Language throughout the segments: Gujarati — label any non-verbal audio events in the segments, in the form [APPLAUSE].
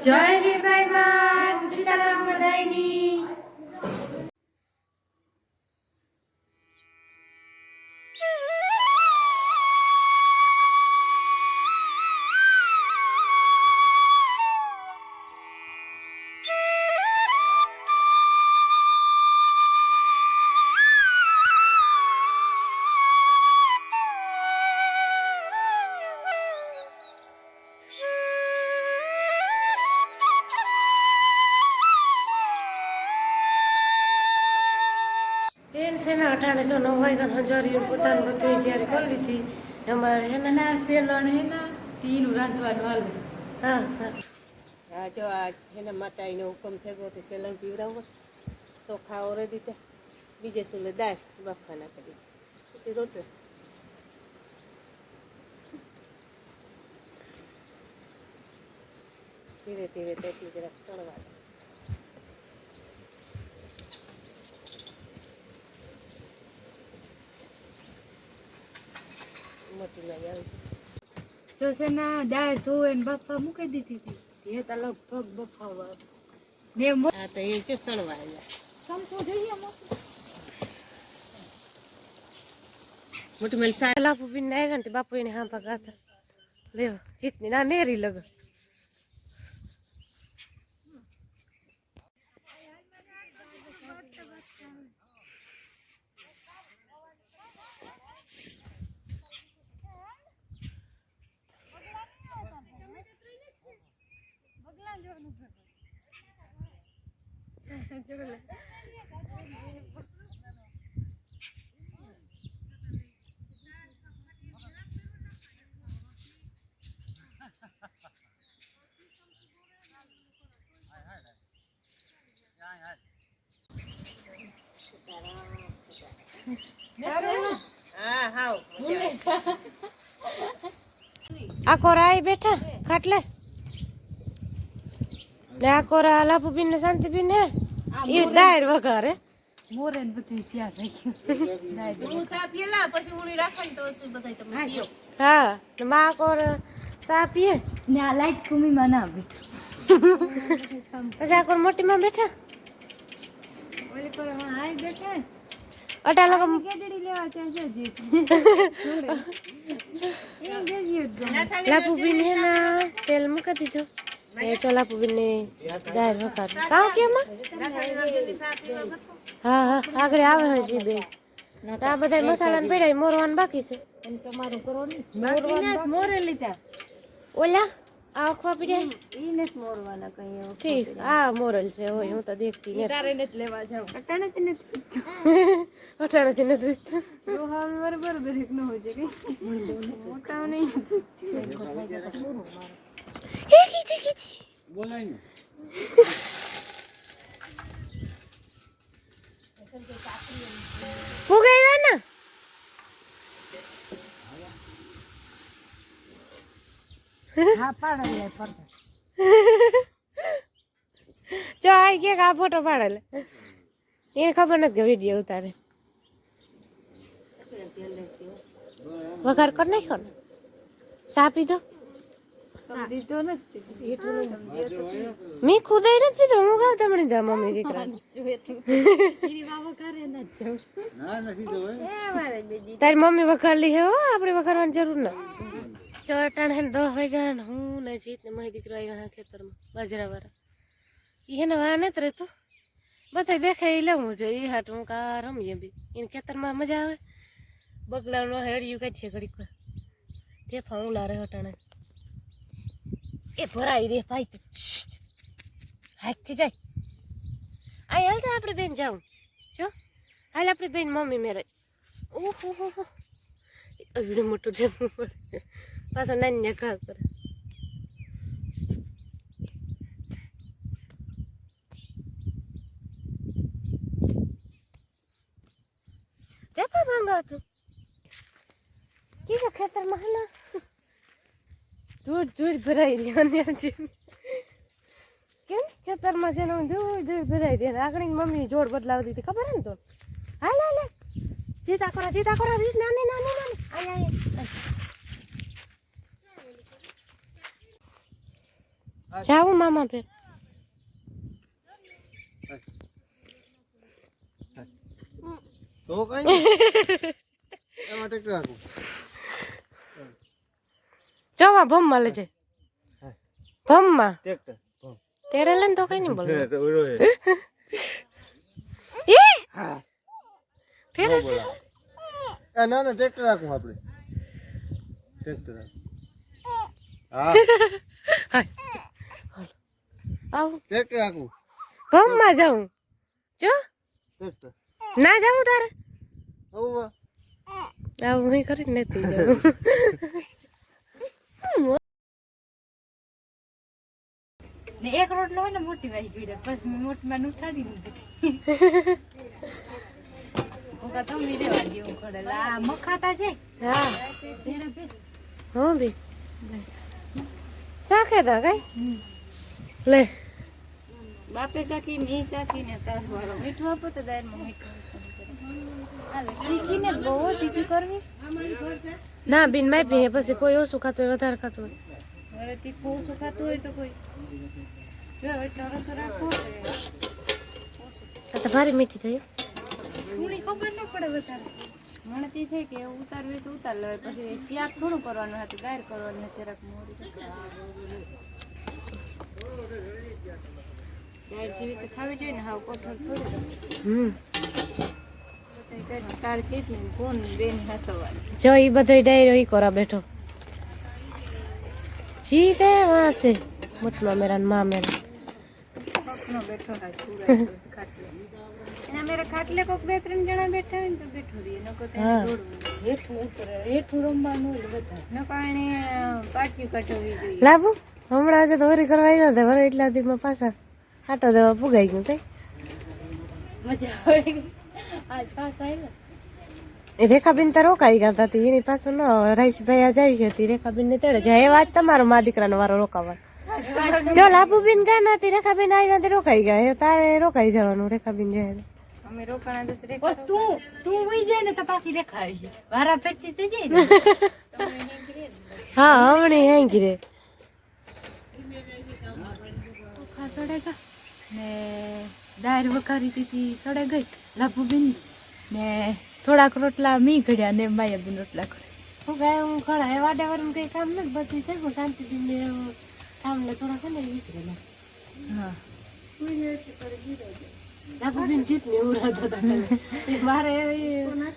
જય રીબાઈ છે ને અટાણે જો નવ વાગ્યા હજારી પોતાનું બધું ત્યારે કરી લીધી. અમારે હે ને? ના સેલણ હે ના તીનું રાંધવાનું હાલ. હા હા. હા જો આ છે ને માતાજીનો હુકમ થઈ ગયો તો સેલણ પીવડાવો. ચોખા ઓરે દીધા બીજે સુલે દાળ બાફા નાખી દીધી પછી રોટલા. ધીરે ધીરે તેથી જરાક સળવા મોટી લઈ આવી. જો દાળ ધોવે ને બાફા મૂકી દીધી હતી. એ તો લગભગ બફાવા. ને આ તો એ છે સળવા આવ્યા. ચમચો જોઈએ? મોટી મેલ સા લાપુ પીને આવ્યા ને બાપુ એને હા ગાતા. લ્યો લેવો જીતની ના નેરી લગ આ કોરા બેઠા? ખાટલે? ને આ કોરા લાપુ પીને શાંતિ પીને એ દાળ વઘારે મોરે ને બધું ત્યાં ચા પીએલા પછી ઉળી રાખો ને તો શું બધાય તમે પીઓ. હા ને મા કોર ચા પીએ? ને આ લાઈટ કુમીમાં ના બેઠા. પછી આ કોર મોટી માં બેઠા? ઓલી કોર હા આઈ બેઠા? અટા લોકો કેદડી લેવા ત્યાં છે જીત જઈએ લાપુ પીને તેલ મૂકી દીધું. એ તો દાર વઘાર કાવ કેમ હા હા આગળ આવે હજી બે. આ બધા મસાલા ને પેડા મોરવાનું બાકી છે. બાકીના ને મોરે લીધા. ઓલા આ ખવા પડ્યા ઈ ને મોરવાના કઈ એવું ઠીક આ મોરલ છે હોય હું તો દેખતી ને તારે ને લેવા જાવ અટાણે થી ને [LAUGHS] અટાણે થી ને દોસ્ત તો રોહા બરાબર બ્રેક ન હોય છે કે મોટા નહીં. એ ખીચી ખીચી હું ગઈ ને હા પાડે લે પડતા જો, આ કે આ ફોટો પાડેલે. એને ખબર નથી કે વીડિયો ઉતારે. વઘાર કર નાખ્યો ને. સા પીધો મેં ખુદે નથી પીધો, હું ગાવ તમને મમ્મી દીકરા તારી મમ્મી વઘારલી હે હો, આપણે વઘારવાની જરૂર ના. ચોટાણ હે દસ વાગ્યા ને હું ને જીત ને મારી દીકરો આવ્યો હા ખેતરમાં બાજરા વાળા એને વા રહેતું. બધા દેખાય લેવું જોઈએ એ હાટ હું કા રમીએ બી. એને ખેતરમાં મજા આવે. બગલાનું હેડિયું કાઢીએ ઘડીક વાર ઢેફા લારે હટાણે. એ ભરાઈ રે ભાઈ હાથથી જાય. આ હાલ તો આપણે બેન જાઉં. જો, હાલ આપણી બેન મમ્મી મેરેજ ઓહો, હો હો. એવડું મોટું જમવું પડે. પાછો નાની ઘા કરે. ટેપા ભાંગા તું. કીધું ખેતરમાં હલા. ધૂળ ધૂળ ભરાઈ રહ્યા અન્ય છે કેમ? ખેતરમાં છે ધૂળ ધૂળ ભરાઈ રહ્યા આગળ મમ્મી જોડ બદલાવતી હતી ખબર ને તો હાલ હાલ. જીતા કરો જીતા કરો. નાની નાની નાની. જાવું મામા ફેર. તો કઈ એમાં ટેક્ટર રાખું જોવા ભમમાં લેજે. ભમમાં? ટ્રેક્ટર તેડે લે ને તો કઈ નહીં બોલ તો હા. ફેર નો ના ના ટ્રેક્ટર રાખું આપણે. ટ્રેક્ટર હા. આવું ટ્રેક્ટર રાખું. ભમમાં જાઉં. જો. ના જાઉં તારે? આવું આવું હું કરી નથી જાઉં. ને એક રોટલો હોય ને મોટી વાહી ગઈ પછી મેં મોટી માં ઉઠાડી હું કહા તમે રેવા દેવું ખડે. આ મખાતા છે? હા. તેરા ફેર હું બી સાખે તો કઈ? લે. બાપે સાખી મી સાખી ને તાર વાળો. મીઠું આપો તો દારમાં મીઠું તીખી ને બહુ તીખી કરવી. ના બિન માઈ પીએ પછી કોઈ ઓછું ખાતું હોય વધારે ખાતું હોય. અરે તીખું ઓછું ખાતું હોય તો કોઈ આ તો ભારે મીઠી થઈ. થોડી ખબર ન પડે વધારે. મણતી થઈ થાય કે ઉતારવી હોય તો ઉતાર લે પછી શાક થોડું કરવાનું હતું ગાયર કરવાનું હોય જરાક મોડી ગાયર જેવી તો ખાવી જોઈએ ને હાવ કઠોળ થોડું હમ. તારથી ને કોણ બેન હસવાની? જો એ બધો ડાયરો ઈ કોરા બેઠો. જી કે વહાં સે મુઠમાં મેરા મેરા પગનો બેઠો હા પૂરા ખાટલે. એના મેરે ખાટલે કોક બે ત્રણ જણા બેઠા હોય ને તો બેઠો રહીએ નકો તો દોડવું હેઠું ઉપર હેઠું રમવાનું હોય બધા. નકો એને પાટિયું કટવવી જોઈએ. લાભુ હમણાં આજે તો વરી કરવા આવ્યા હતા વરે એટલા દીમાં પાછા આટો દેવા પુગાઈ ગયું કઈ મજા આવે. આજ પાછા આવ્યા. રેખાબેન તો રોકાઈ ગયા હતા તી એની પાછું ન રાઈસભાઈ આજ આવી હતી રેખાબેન ને તેડે જાય. એ વાત તમારો મા દીકરાનો વારો રોકાવા. જો લાભુબેન ગયા નથી રેખાબેન આવ્યા તે રોકાઈ ગયા. તારે રોકાઈ જવાનું રેખાબેન જાય અમે રોકાણા તો બસ તું તું ઉઈ જાય ને તો પાછી રેખા આવી જાય વારા ફેરતી થઈ જાય ને. [LAUGHS] હા હમણે અહીં ગીરે ચોખા સડે ગયા ને દાળ વઘારી દીધી સડે ગઈ. લાભુબેન ને થોડાક રોટલા મી ઘડ્યા ને માયાબેન રોટલા કરે હું ગાય હું ખડા એ વાડે વાળું કઈ કામ નથી બધું થઈ ગયું શાંતિથી ને ને થોડા હા. લાભુબેન જીતની ઉરાત હતા મારે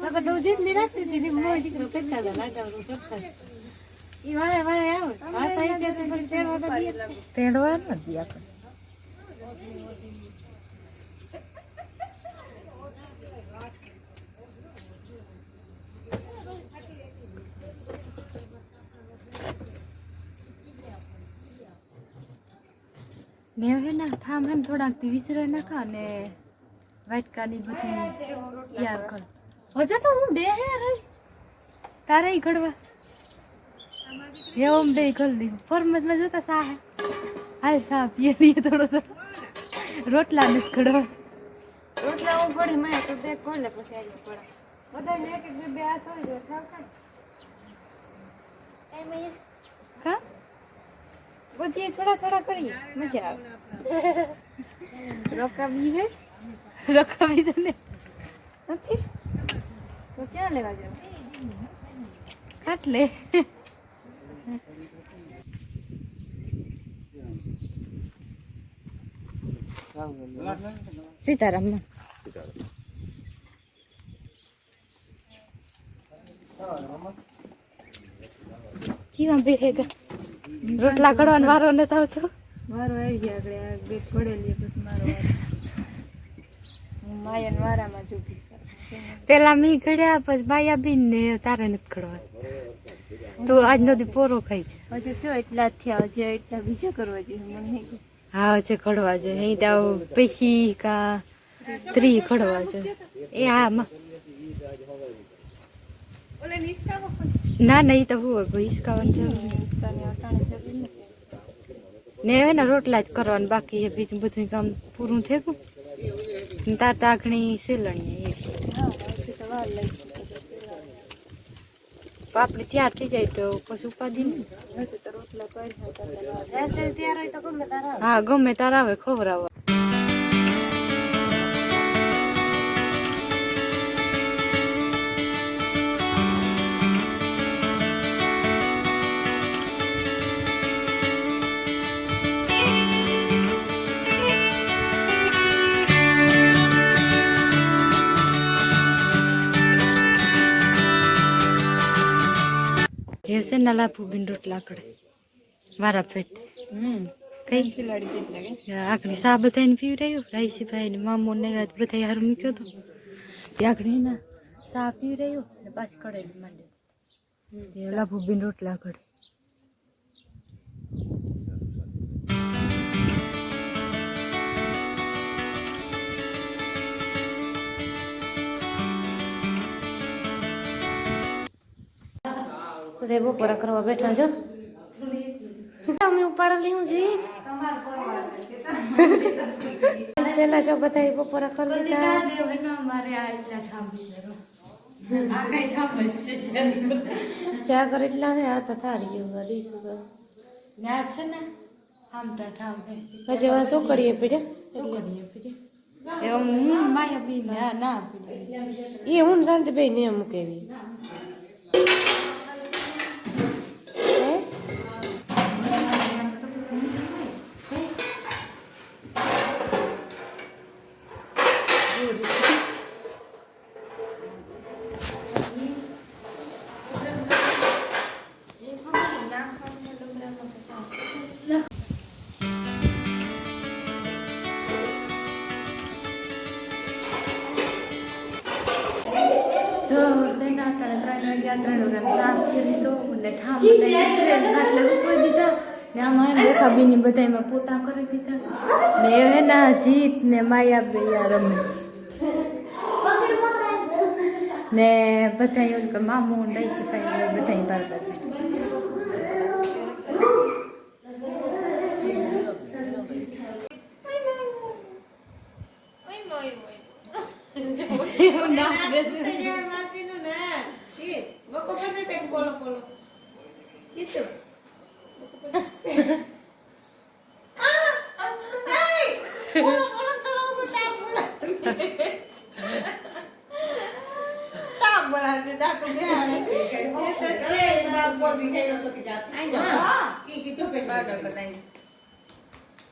નકર તો હું જીતની રાખતી હતી મોય દીકરો ફેંકતા હતા લાડાવરું ફેંકતા ઈ વાય વાય આવે. વાત આવી ગયા તો પછી તેડવા તો દે આપણે. ને હવે ના ઠામ હે ને થોડાક દી વિસરે નાખા ને વાટકાની બધી તૈયાર કર. હજે તો હું બે હે રહી. તારે ઈ ઘડવા. એવું બે ઘડ દી ફરમસમાં જોતા સા હે. હાલ સા પીએ થોડો થોડો. રોટલા નથી ઘડવા. રોટલા હું ઘડી મેં તો દેખ કોને પછી આજે પડે બધા ને એક એક બે હાથ હોય તો ઠાવ કા? બધી થોડા થોડા કરીએ. મજા આવે. રોકાવી હે? રોકાવી તો ને. નથી? તો ક્યાં લેવા જાવ? આટલે સીતારામ હે બેહેગા રોટલા કડવાનો વારો ન આવતો? મારો આવી ગયા આગળ આ બે પડેલી પછી મારો હું માયન વારામાં જુબી પેલા મી ઘડ્યા પછી બાયા બીન ને તારે નથી ખડવા તો આજ દી પોરો ખાઈ છે. પછી જો એટલા જ થયા છે એટલા બીજા કરવા જોઈએ મને હા છે ખડવા છે અહીં તો પૈસી કા ત્રી ખડવા છે એ હા માં. ના ના એ તો હું હિસકાવાનું છે. ને એને રોટલા જ કરવાનું બાકી છે. બીજું બધું કામ પૂરું થઈ ગયું. તાર તાકણી સેલણી આપણે ત્યાર થઈ જાય તો પછી ઉપાધિ નહીં. તો ગમે તારા આવે. ખબર આવે છે ને લાભુ બિન રોટલા કડે વારા પેટ કઈ? ખિલાડી કેટલા કે? આખડી સા બધાને પીવી રહ્યું રાઈસીભાઈ ને મામો ને બધા હારું મૂક્યો તે. આખડી ના સા પીવી રહ્યું ને પાછી કડેલી માંડે. તે લાભુ બિન રોટલા કડે બધા બપોરા કરવા બેઠા છો. અમે ઉપાડેલી હું જી. છેલ્લા જો બધા બપોરા કરી થાંભી ચા કરી એટલા હવે આ તો થારી ગયું ગાડી શું? ના છે ને થાંભતા થાંભે. હજી વા શું કરીએ પીડે? ચોકડીએ પીડે? એ હું માયા બી ના ના પીડે. એ હું શાંતિ ભાઈ ને મૂકે એવી અટાણે ત્રણ વાગ્યા કરી ઠામ બધા ઉપર દીધા. ને આમાં રેખા બેની બધામાં પોતા કરી દીધા. ને એના જીત ને માયા બે યાર રમે. ને બધા એવું કે મામો ડાઈ શીખાય બધા બાર બાર બેઠા.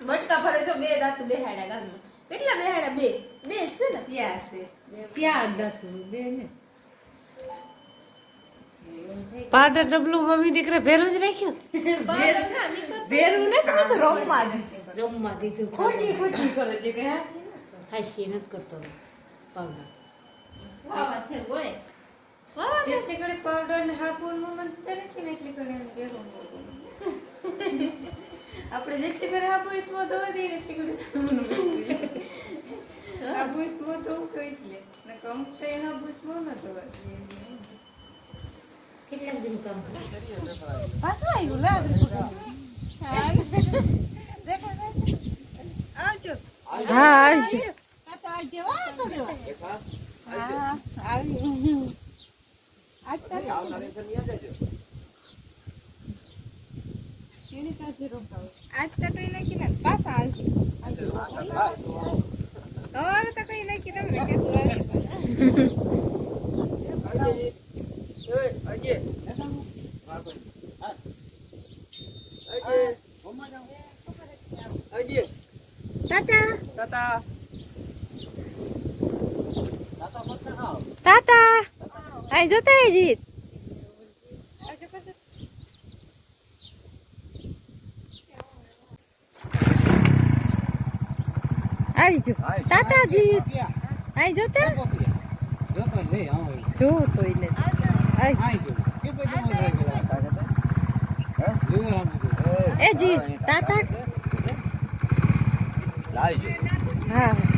બટકા ભરે જો બે દાંત બેહાડ્યા ગામમાં કેટલા બેહાડ્યા બે બે છે ને સિયા છે ક્યાં દાંત બે ને પાટે ડબલું મમ્મી દીકરા ભેરું જ રાખ્યું? ભેરું ને તમે તો રમવા દીધું રમવા દીધું ખોટી ખોટી કરે છે કે હાસી હાસી નથી કરતો પાવડર. વાવા છે ગોય. જેટલી ઘડી પાવડર ને હાપુર મમ્મી રાખી ને એટલી ઘડી એમ બેરું આપણે જેટલી ઘડી હાપુ એટલું તો દે ને એટલી ઘડી સામનો હાપુ એટલું તો તો એટલે ને કમ તે હાપુ એટલું ન તો કેટલા દિન કામ? પાછું આવ્યું લે હા આવજો. આજ તો કઈ નાખી ને પાછા આવશે તમારે તો કઈ નાખી તમને આવશે ટાટા ટાટા જોતા જીત આવી જો ટાટા જીત આઈ જોતા જો તો જોતો આઈ એ જી ટાટા હા.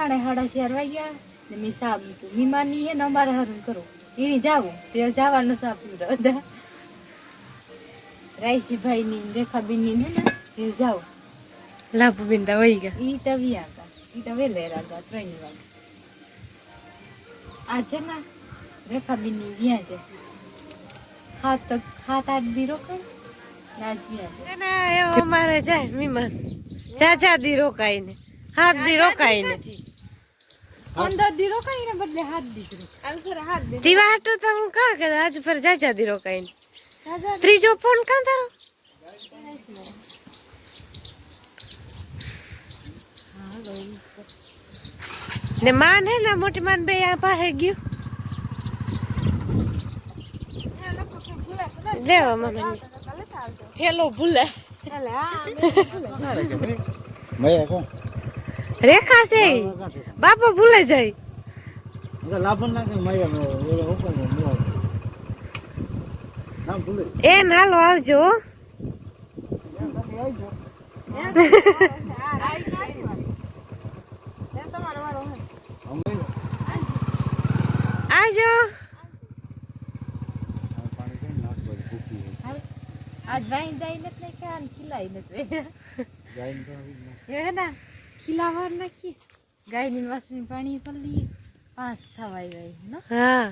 અટાણે સાડા ચાર વાગ્યા ને મેં સાબ મૂક્યું. મીમાની હે ને અમારે હરું કરો. એને જાવું. તે જવાનું સા બધા રાઈસીભાઈ ની રેખાબેનની ને એ જાવ. લાભ બિંદા વહી ગયા. ઈ તો વ્યા હતા. ઈ તો વેલે રાતા ત્રણ વાગે. આ છે ને રેખાબેનની વ્યા છે. હાથ તો હાથ આઠ દી રોકાય ને એવો અમારે જાય મીમાન. ચાચા દી રોકાઈને હાથ દી રોકાઈને પંદર દી રોકાય ને બદલે હાથ દી રોકાય હાથ દે દીવા હાટું તો હું કાં કે આજ પર ચાચા દી રોકાઈને ત્રીજો ફોન કાં તારો? ને માન હે ને મોટી માન બે આ પાસે ગયું. લેવા મમ્મી હેલો ભૂલે. મેં કોણ રેખા છે બાપો ભૂલે જાય. એ હાલો આવજો. આવજો. આજ વાઈ દાઈ નથી નાખ્યા અને ખીલાઈ નથી. [LAUGHS] હે ના? ખીલાવા નાખીએ. ગાયની વાસણી પાણી પલ્લી પાંચ થવાય વાય હા.